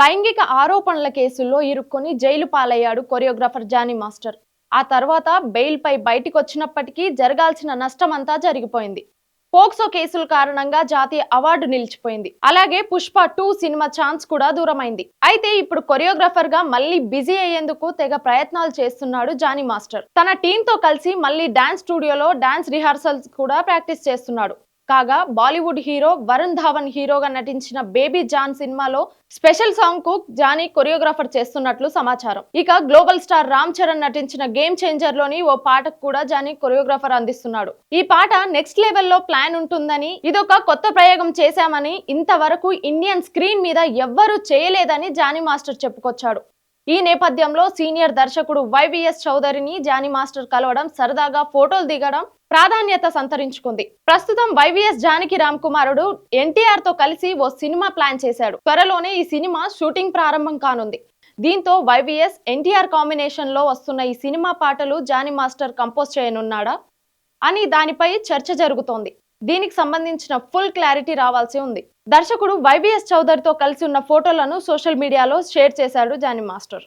లైంగిక ఆరోపణల కేసుల్లో ఇరుక్కొని జైలు పాలయ్యాడు కొరియోగ్రాఫర్ జానీ మాస్టర్. ఆ తర్వాత బెయిల్పై బయటికి వచ్చినప్పటికీ జరగాల్సిన నష్టమంతా జరిగిపోయింది. పోక్సో కేసుల కారణంగా జాతీయ అవార్డు నిలిచిపోయింది. అలాగే పుష్ప టూ సినిమా ఛాన్స్ కూడా దూరమైంది. అయితే ఇప్పుడు కొరియోగ్రాఫర్గా మళ్ళీ బిజీ అయ్యేందుకు తెగ ప్రయత్నాలు చేస్తున్నాడు జానీ మాస్టర్. తన టీంతో కలిసి మళ్ళీ డాన్స్ స్టూడియోలో డాన్స్ రిహార్సల్స్ కూడా ప్రాక్టీస్ చేస్తున్నాడు. కాగా బాలీవుడ్ హీరో వరుణ్ ధావన్ హీరోగా నటించిన బేబీ జాన్ సినిమాలో స్పెషల్ సాంగ్కు జానీ కొరియోగ్రాఫర్ చేస్తున్నట్లు సమాచారం. ఇక గ్లోబల్ స్టార్ రామ్ చరణ్ నటించిన గేమ్ చేంజర్లోని ఓ పాటకు కూడా జానీ కొరియోగ్రాఫర్ అందిస్తున్నాడు. ఈ పాట నెక్స్ట్ లెవెల్లో ప్లాన్ ఉంటుందని ఇదొక కొత్త ప్రయోగం చేశామని ఇంతవరకు ఇండియన్ స్క్రీన్ మీద ఎవ్వరూ చేయలేదని జానీ మాస్టర్ చెప్పుకొచ్చాడు. ఈ నేపథ్యంలో సీనియర్ దర్శకుడు వైవిఎస్ చౌదరిని జానీ మాస్టర్ కలవడం సరదాగా ఫోటోలు దిగడం ప్రాధాన్యత సంతరించుకుంది. ప్రస్తుతం వైవిఎస్ జానకి రామ్ కుమారుడు ఎన్టీఆర్తో కలిసి ఓ సినిమా ప్లాన్ చేశాడు. త్వరలోనే ఈ సినిమా షూటింగ్ ప్రారంభం కానుంది. దీంతో వైవిఎస్ ఎన్టీఆర్ కాంబినేషన్లో వస్తున్న ఈ సినిమా పాటలు జానీ మాస్టర్ కంపోజ్ చేయనున్నాడా అని దానిపై చర్చ జరుగుతోంది. దీనికి సంబంధించిన ఫుల్ క్లారిటీ రావాల్సి ఉంది. దర్శకుడు వైవిఎస్ చౌదరితో కలిసి ఉన్న ఫోటోలను సోషల్ మీడియాలో షేర్ చేశాడు జానీ మాస్టర్.